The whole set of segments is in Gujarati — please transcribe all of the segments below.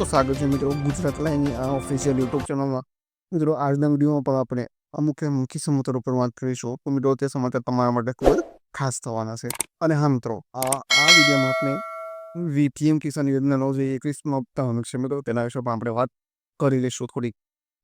તો સ્વાગત છે મિત્રો ગુજરાત લાઈનની આ ઓફિશિયલ યુટ્યુબ ચેનલમાં મિત્રો, આજના વિડીયોમાં પણ આપણે અમુક મુખ્ય સમાચાર ઉપર વાત કરીશું. તો મિત્રો, તે સમાચાર તમારા માટે ખૂબ ખાસ થવાના છે. અને હા, મિત્રો, આ આ વિડીયોમાં આપણે વી પીએમ કિસાન યોજનાનો જે એકવીસમો હપ્તાનો છે મિત્રો, તેના વિશે પણ આપણે વાત કરી લઈશું થોડીક.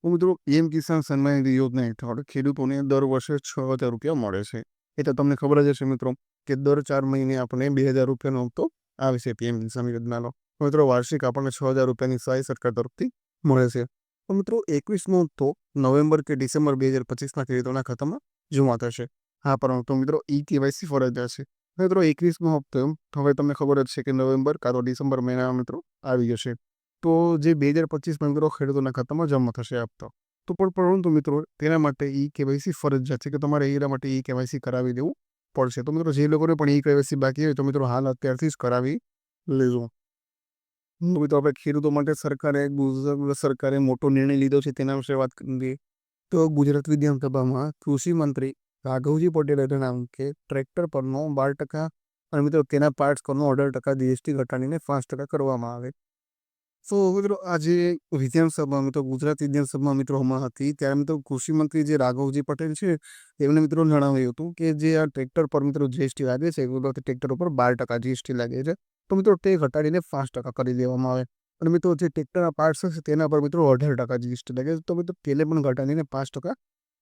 તો મિત્રો, પીએમ કિસાન સન્માન નિધિ યોજના હેઠળ ખેડૂતોને દર વર્ષે છ હજાર રૂપિયા મળે છે. એ તો તમને ખબર જ હશે મિત્રો, કે દર ચાર મહિને આપણે બે હજાર રૂપિયાનો હપ્તો આવે છે પીએમ કિસાન યોજનાનો. મિત્રો, વાર્ષિક આપણને છ હજાર રૂપિયાની સહાય સરકાર તરફથી મળે છે. તો મિત્રો એકવીસમો હપ્તો નવેમ્બર કે ડિસેમ્બર બે હજાર પચીસના ખેડૂતોના ખાતામાં જમા થશે. હા પરંતુ મિત્રો, ઈ કેવાયસી ફરજિયાત છે. મિત્રો, એકવીસમો હપ્તો હવે તમને ખબર જ છે કે નવેમ્બર કાં તો ડિસેમ્બર મહિનામાં મિત્રો આવી જશે. તો જે બે હજાર પચીસમાં મિત્રો ખેડૂતોના ખાતામાં જમા થશે હપ્તો. તો પણ પરંતુ મિત્રો, તેના માટે ઈ કેવાયસી ફરજિયાત છે કે તમારે એના માટે ઈ કેવાયસી કરાવી દેવું પડશે. તો મિત્રો, જે લોકોને પણ ઈ કેવાયસી બાકી હોય તો મિત્રો, હાલ અત્યારથી જ કરાવી લેજો. તો આપણે ખેડૂતો માટે સરકારે ગુજરાત સરકારે મોટો નિર્ણય લીધો છે તેના વિશે વાત કરીએ તો ગુજરાત વિધાનસભામાં કૃષિ મંત્રી રાઘવજી પટેલે જણાવ્યું કે ટ્રેક્ટર પરનો બાર ટકા અને મિત્રો તેના પાર્ટ્સ પરનો અઢાર ટકા જીએસટી ઘટાડીને પાંચ ટકા કરવામાં આવે. તો મિત્રો આજે વિધાનસભા મિત્રો, ગુજરાત વિધાનસભા મિત્રો હમણાં હતી, ત્યારે મિત્રો કૃષિ મંત્રી જે રાઘવજી પટેલ છે તેમણે મિત્રો જણાવ્યું હતું કે જે આ ટ્રેક્ટર પર મિત્રો જીએસટી લાગે છે, એ ટ્રેક્ટર ઉપર બાર ટકા જીએસટી લાગે છે. તો મિત્રો તે ઘટાડીને પાંચ ટકા કરી દેવામાં આવે. અને મિત્રો જે ટ્રેક્ટરના પાર્ટ્સ હશે તેના પર મિત્રો અઢાર ટકા જીએસટી લાગે તો મિત્રો તેને પણ ઘટાડીને પાંચ ટકા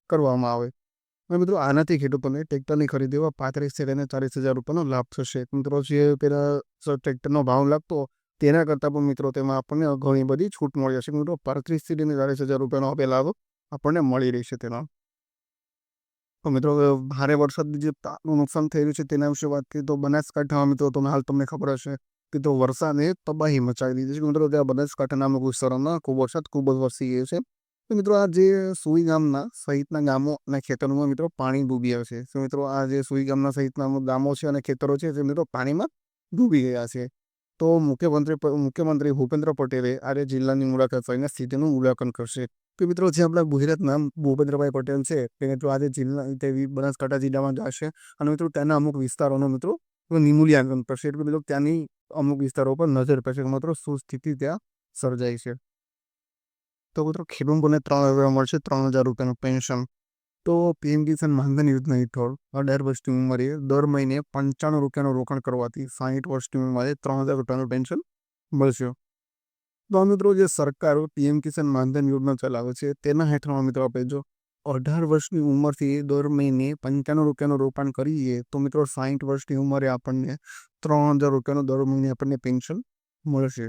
કરવામાં આવે. અને મિત્રો આનાથી ખેડૂતોને ટ્રેક્ટરની ખરીદીમાં પાંત્રીસથી લઈને ચાલીસ હજાર રૂપિયાનો લાભ થશે. મિત્રો જે પેલા ટ્રેક્ટરનો ભાવ લાગતો તેના કરતાં પણ મિત્રો તેમાં આપણને ઘણી બધી છૂટ મળી હશે મિત્રો પાંત્રીસથી લઈને ચાલીસ હજાર રૂપિયાનો લાભ આપણને મળી રહેશે તેનો તો મિત્રો ભારે વરસાદની જે પાકનું નુકસાન થઈ રહ્યું છે તેના વિશે વાત કરીએ તો બનાસકાંઠામાં મિત્રો તમને હાલ તમને ખબર હશે કે તો વરસાદે તબાહી મચાવી દીધી છે. મિત્રો, ત્યાં બનાસકાંઠાના અમુક વિસ્તારોમાં ખૂબ વરસાદ, ખૂબ જ વરસી ગયો છે. તો મિત્રો, આ જે સુઈ ગામના સહિતના ગામો અને ખેતરોમાં મિત્રો પાણી ડૂબી ગયા છે. તો મિત્રો, આ જે સુઈ ગામના સહિતના ગામો છે અને ખેતરો છે તે મિત્રો પાણીમાં ડૂબી ગયા છે. તો મુખ્યમંત્રી મુખ્યમંત્રી ભૂપેન્દ્ર પટેલે આજે જિલ્લાની મુલાકાત લઈને સ્થિતિનું મૂલ્યાંકન કરશે. તો મિત્રો જે આપણા ગુજરાતના ભૂપેન્દ્રભાઈ પટેલ છે તે મિત્રો આજે જિલ્લા તે બનાસકાંઠા જિલ્લામાં જશે અને મિત્રો તેના અમુક વિસ્તારોનો મિત્રો નિમૂલ્યાંકન કરશે એટલે મિત્રો ત્યાંની અમુક વિસ્તારો પર નજર કે મિત્રો શું સ્થિતિ ત્યાં સર્જાઈ છે. તો મિત્રો ખેડૂતોને ત્રણ હજાર મળશે, ત્રણ હજાર રૂપિયાનું પેન્શન. તો પીએમ કિસાન માનધન યોજના હેઠળ અઢાર વર્ષની ઉંમરે દર મહિને પંચાણું રૂપિયાનું રોકાણ કરવાથી સાહીઠ વર્ષની ઉંમરે ત્રણ હજાર રૂપિયાનું પેન્શન મળશે. તો મિત્રો જે સરકાર પીએમ કિસાન માનધન યોજના ચલાવે છે, તેના હેઠળ મિત્રો આપણે જો અઢાર વર્ષની ઉંમરથી દર મહિને પંચાણું રૂપિયાનું રોકાણ કરીએ, તો મિત્રો સાહીઠ વર્ષની ઉંમરે આપણને ત્રણ હજાર રૂપિયાનું દર મહિને આપણને પેન્શન મળશે.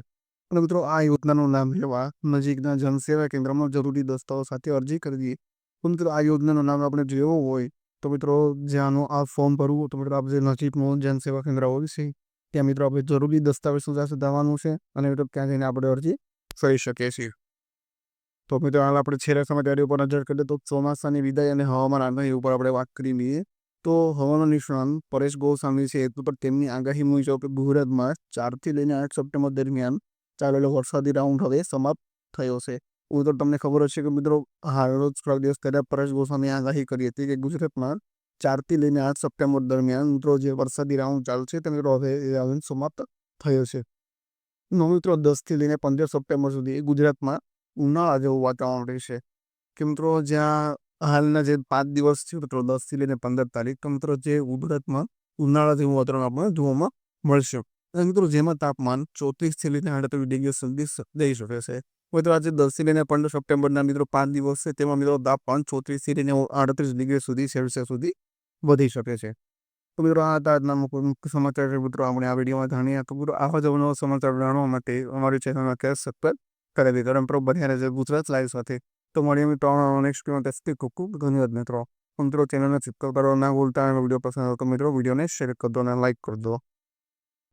અને મિત્રો આ યોજનાનું નામ લેવા નજીકના જનસેવા કેન્દ્રમાં જરૂરી દસ્તાવેજ સાથે અરજી કરવી તો મિત્રો આ યોજનાનું નામ આપણે જોયો હોય, તો મિત્રો જ્યાંનું આ ફોર્મ ભરવું તો મિત્રો આપણે નજીકનું જનસેવા કેન્દ્ર હોય છે ત્યાં મિત્રો આપણે જરૂરી દસ્તાવેજ સુધા સુધારવાનું છે અને મિત્રો ત્યાં જઈને આપણે અરજી કરી શકીએ છીએ. તો મિત્રો હાલ આપણે છેલ્લા સમાચાર ઉપર નજર કરીએ તો ચોમાસાની વિદાય અને હવામાન આગાહી ઉપર આપણે વાત કરી લઈએ. તો હવામાન નિષ્ણાંત પરેશ ગોસ્વામી છે, એ પર તેમની આગાહી મુજબ ગુજરાતમાં ચારથી લઈને આઠ સપ્ટેમ્બર દરમિયાન ચાલેલો વરસાદી રાઉન્ડ હવે સમાપ્ત થયો છે. હું તો તમને ખબર હશે કે મિત્રો હાલ રોજ થોડા દિવસ પહેલાં પરેશ ગોસ્વામી આગાહી કરી હતી કે ગુજરાતમાં ચારથી લઈને આઠ સપ્ટેમ્બર દરમિયાન મિત્રો જે વરસાદી રાઉન્ડ ચાલશે તે મિત્રો હવે સમાપ્ત થયો છે. નો મિત્રો દસથી લઈને પંદર સપ્ટેમ્બર સુધી ગુજરાતમાં ઉનાળા જેવું વાતાવરણ રહેશે. કે મિત્રો જ્યાં હાલના જે પાંચ દિવસ છે મિત્રો દસથી લઈને પંદર તારીખ, તો મિત્રો જે ગુજરાતમાં ઉનાળા જેવું વાતાવરણ આપણને જોવામાં મળશે. મિત્રો જેમાં તાપમાન ચોત્રીસથી લઈને આડત્રીસ ડિગ્રી સુધી જઈ શકે છે. મિત્રો આજે દસથી લઈને પંદર સપ્ટેમ્બરના મિત્રો પાંચ દિવસ છે, તેમાં મિત્રો તાપમાન ચોત્રીસથી લઈને આડત્રીસ ડિગ્રી સુધી, સેલ્સિયસ સુધી વધી શકે છે. તો મિત્રો, આ હતા આજના મુખ્ય સમાચાર છે. મિત્રો, આપણે આ વિડીયોમાં જાણીએ તો મિત્રો, આવા જ નવા સમાચાર જાણવા માટે અમારી ચેનલમાં કેસ સબસ્ક્રાઈબ કરી દીધો. અને મિત્રો બન્યા રહેશે ગુજરાત લાઈવ સાથે. તો મળીએ મિત્રો નેક્સ્ટ માટે ખૂબ ખૂબ ધન્યવાદ મિત્રો. મિત્રો, ચેનલને સબસ્ક્રાઈબ કરવા ના ભૂલતા વીડિયો પસંદ આવે તો મિત્રો, વિડીયોને શેર કરી દો અને લાઈક કરી દો.